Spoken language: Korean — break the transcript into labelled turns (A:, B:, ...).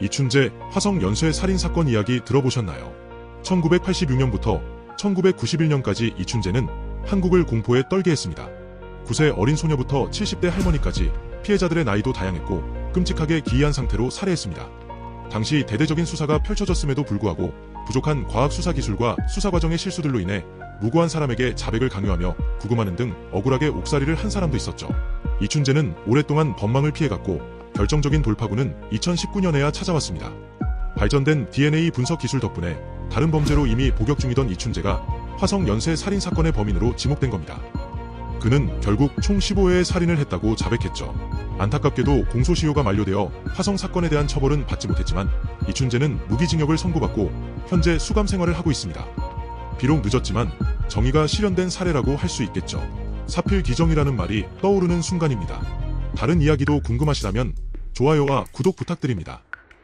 A: 이춘재 화성 연쇄 살인 사건 이야기 들어보셨나요? 1986년부터 1991년까지 이춘재는 한국을 공포에 떨게 했습니다. 9세 어린 소녀부터 70대 할머니까지 피해자들의 나이도 다양했고 끔찍하게 기이한 상태로 살해했습니다. 당시 대대적인 수사가 펼쳐졌음에도 불구하고 부족한 과학 수사 기술과 수사 과정의 실수들로 인해 무고한 사람에게 자백을 강요하며 구금하는 등 억울하게 옥살이를 한 사람도 있었죠. 이춘재는 오랫동안 법망을 피해갔고 결정적인 돌파구는 2019년에야 찾아왔습니다. 발전된 DNA 분석 기술 덕분에 다른 범죄로 이미 복역 중이던 이춘재가 화성 연쇄 살인 사건의 범인으로 지목된 겁니다. 그는 결국 총 15회의 살인을 했다고 자백했죠. 안타깝게도 공소시효가 만료되어 화성 사건에 대한 처벌은 받지 못했지만 이춘재는 무기징역을 선고받고 현재 수감 생활을 하고 있습니다. 비록 늦었지만 정의가 실현된 사례라고 할 수 있겠죠. 사필 기정이라는 말이 떠오르는 순간입니다. 다른 이야기도 궁금하시다면 좋아요와 구독 부탁드립니다.